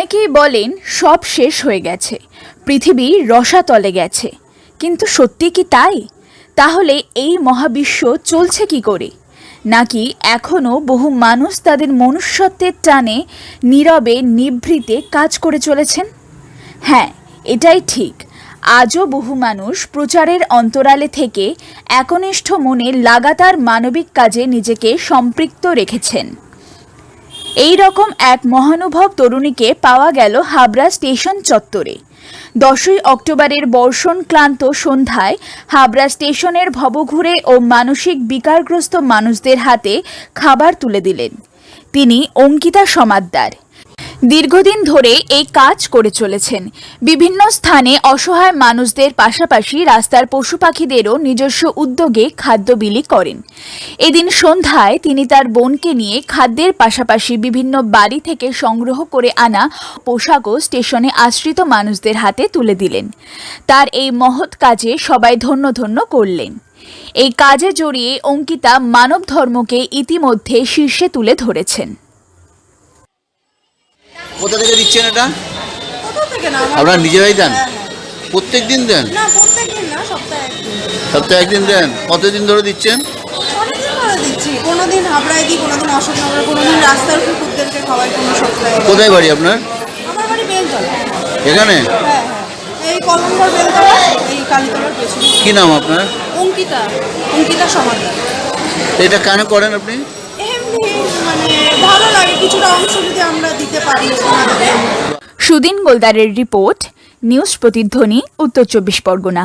অনেকেই বলেন সব শেষ হয়ে গেছে, পৃথিবী রসাতলে গেছে। কিন্তু সত্যি কি তাই? তাহলে এই মহাবিশ্ব চলছে কি করে? নাকি এখনও বহু মানুষ তাদের মনুষ্যত্বের টানে, নীরবে, নিভৃতে কাজ করে চলেছেন? হ্যাঁ এটাই ঠিক। আজও বহু মানুষ প্রচারের অন্তরালে থেকে একনিষ্ঠ মনে লাগাতার মানবিক কাজে নিজেকে সম্পৃক্ত রেখেছেন। এই রকম এক মহানুভব তরুণীকে পাওয়া গেল হাবড়া স্টেশন চত্বরে। দশই অক্টোবরের বর্ষণ ক্লান্ত সন্ধ্যায় হাবড়া স্টেশনের ভবঘুরে ও মানসিক বিকারগ্রস্ত মানুষদের হাতে খাবার তুলে দিলেন। তিনি অঙ্কিতা সমাদ্দার। দীর্ঘদিন ধরে এই কাজ করে চলেছেন। বিভিন্ন স্থানে অসহায় মানুষদের পাশাপাশি রাস্তার পশু পাখিদেরও নিজস্ব উদ্যোগে খাদ্য বিলি করেন। এদিন সন্ধ্যায় তিনি তার বোনকে নিয়ে খাদ্যের পাশাপাশি বিভিন্ন বাড়ি থেকে সংগ্রহ করে আনা পোশাকও স্টেশনে আশ্রিত মানুষদের হাতে তুলে দিলেন। তার এই মহৎ কাজে সবাই ধন্য ধন্য করলেন। এই কাজে জড়িয়ে অঙ্কিতা মানব ধর্মকে ইতিমধ্যে শীর্ষে তুলে ধরেছেন। কোথা থেকে দিচ্ছেন এটা? আপনারা নিজেরাই দেন? হ্যাঁ, হ্যাঁ। প্রত্যেক দিন? দেন সপ্তাহে একদিন। দেন? কতদিন ধরে দিচ্ছেন? কোনো দিন হাবড়ায় দিই কোনো দিন অশোকনগরে রাস্তার কুকুরদেরকে খাওয়াই কোনো সপ্তাহে কোথায় বাড়ি আপনার? আমার বাড়ি বেলতলা। এখানে? হ্যাঁ এই কলম্বর বেলতলা এই কালীতলার পেছনে। কি নাম আপনার? অঙ্কিতা অঙ্কিতা সমাদার। এটা কেন করেন আপনি? এমনি মানে ভালো লাগে কিছুটা অংশ যদি আমরা ওনাদের সুদিন গোলদারের রিপোর্ট নিউজ প্রতিধ্বনি উত্তর চব্বিশ পরগনা।